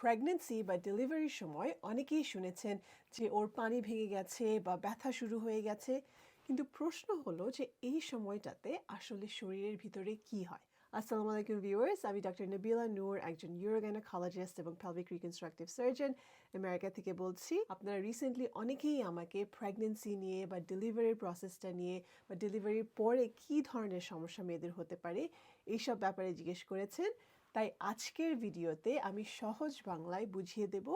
Pregnancy বা ডেলিভারির সময় অনেকেই শুনেছেন যে ওর পানি ভেঙে গেছে বা ব্যথা শুরু হয়ে গেছে। কিন্তু প্রশ্ন হলো যে এই সময়টাতে আসলে শরীরের ভিতরে কি হয়? আসসালামু আলাইকুম ভিউয়ার্স, আমি ডক্টর নবিলা নূর, একজন ইউরোগাইনোকোলজিস্ট এবং পেলভিক রিকনস্ট্রাকটিভ সার্জন আমেরিকা থেকে বলছি। আপনারা রিসেন্টলি অনেকেই আমাকে প্রেগনেন্সি নিয়ে বা ডেলিভারির প্রসেসটা নিয়ে বা ডেলিভারির পরে কী ধরনের সমস্যা মেয়েদের হতে পারে, এইসব ব্যাপারে জিজ্ঞেস করেছেন। তাই আজকের ভিডিওতে আমি সহজ বাংলায় বুঝিয়ে দেব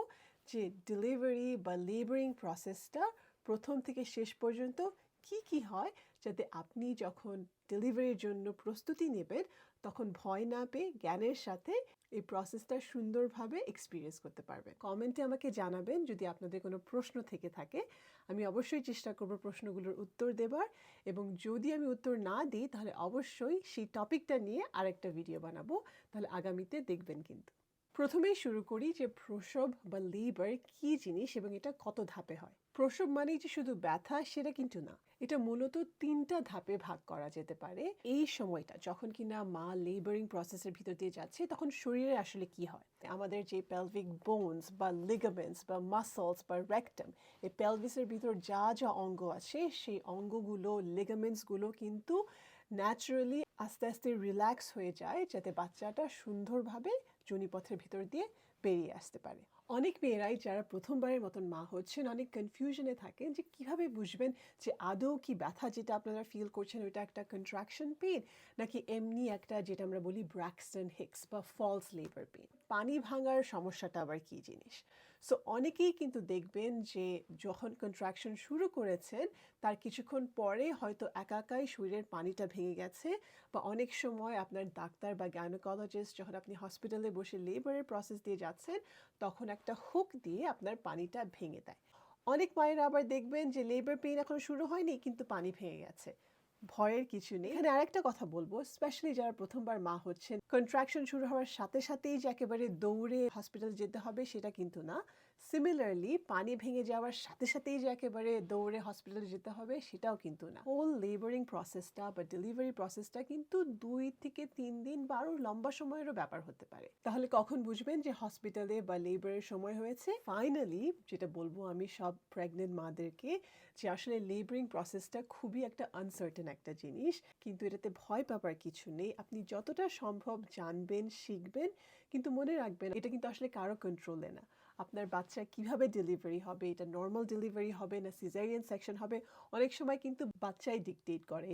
যে ডেলিভারি বা লেবারিং প্রসেসটা প্রথম থেকে শেষ পর্যন্ত কি কি হয়? যাতে আপনি যখন ডেলিভারির জন্য প্রস্তুতি নেবেন, তখন ভয় না পেয়ে জ্ঞানের সাথে এই প্রসেসটা সুন্দরভাবে এক্সপিরিয়েন্স করতে পারবেন কমেন্টে আমাকে জানাবেন যদি আপনাদের কোনো প্রশ্ন থেকে থাকে। আমি অবশ্যই চেষ্টা করব প্রশ্নগুলোর উত্তর দেবার এবং যদি আমি উত্তর না দিই, তাহলে অবশ্যই সেই টপিকটা নিয়ে আরেকটা ভিডিও বানাবো। তাহলে আগামীতে দেখবেন কিন্তু। প্রথমেই শুরু করি যে প্রসব বা লেবার কি জিনিস এবং এটা কত ধাপে হয়? প্রসব মানেই যে শুধু ব্যথা, সেটা কিন্তু না। এটা মূলত তিনটা ধাপে ভাগ করা যেতে পারে। এই সময়টা যখন কিনা মা লেবারিং প্রসেসের ভিতর দিয়ে যাচ্ছে, তখন শরীরে আসলে কি হয়? আমাদের যে পেলভিক বোনস বা লিগামেন্টস বা মাসলস বা রেকটাম এই পেলভিসের ভিতর যা যা অঙ্গ আছে, সেই অঙ্গগুলো লিগামেন্টসগুলো কিন্তু ন্যাচারালি আস্তে আস্তে রিল্যাক্স হয়ে যায়, যাতে বাচ্চাটা সুন্দরভাবে জনিপথের ভিতর দিয়ে বেরিয়ে আসতে পারে। অনেক মেয়েরাই যারা প্রথমবারের মতন মা হচ্ছেন, অনেক কনফিউশনে থাকেন যে কীভাবে বুঝবেন যে আদৌ কি ব্যথা যেটা আপনারা ফিল করছেন ওইটা একটা কন্ট্রাকশন পেন নাকি এমনি একটা যেটা আমরা বলি ব্র্যাক্সটন হিক্স বা ফলস লেবার পেন পানি ভাঙার সমস্যাটা আবার কী জিনিস? সো অনেকেই কিন্তু দেখবেন যে যখন কন্ট্রাকশন শুরু করেছেন, তার কিছুক্ষণ পরে হয়তো একাকাই শরীরের পানিটা ভেঙে গেছে বা অনেক সময় আপনার ডাক্তার বা গাইনোকোলজিস্ট যখন আপনি হসপিটালে বসে লেবারের প্রসেস দিয়ে যাচ্ছেন, তখন একটা হুক দিয়ে আপনার পানিটা ভেঙে দেয়। অনেক মায়েরা আবার দেখবেন যে লেবার পেইন এখন শুরু হয়নি, কিন্তু পানি ভেঙে গেছে। ভয়ের কিছু নেই। এখানে আরেকটা কথা বলব স্পেশালি যারা প্রথমবার মা হচ্ছেন কন্ট্রাকশন শুরু হওয়ার সাথে সাথেই যে একেবারে দৌড়ে হসপিটাল যেতে হবে সেটা কিন্তু না। সিমিলারলি পানি ভেঙে যাওয়ার সাথে সাথেই যে একেবারে দৌড়ে হসপিটালে যেতে হবে সেটাও কিন্তু না। হোল লেবারিং প্রসেসটা বা ডেলিভারি প্রসেসটা কিন্তু দুই থেকে তিন দিন বা আরও লম্বা সময়েরও ব্যাপার হতে পারে। তাহলে কখন বুঝবেন যে হসপিটালে বা লেবারের সময় হয়েছে? ফাইনালি যেটা বলব আমি সব প্রেগনেন্ট মাদেরকে, যে আসলে লেবারিং প্রসেসটা খুবই একটা আনসার্টেন একটা জিনিস, কিন্তু এটাতে ভয় পাবার কিছু নেই। আপনি যতটা সম্ভব জানবেন, শিখবেন, কিন্তু মনে রাখবেন এটা কিন্তু আসলে কারও কন্ট্রোলে না। আপনার বাচ্চা কীভাবে ডেলিভারি হবে, এটা নর্মাল ডেলিভারি হবে না সিজারিয়ান সেকশন হবে, অনেক সময় কিন্তু বাচ্চাই ডিকটেট করে।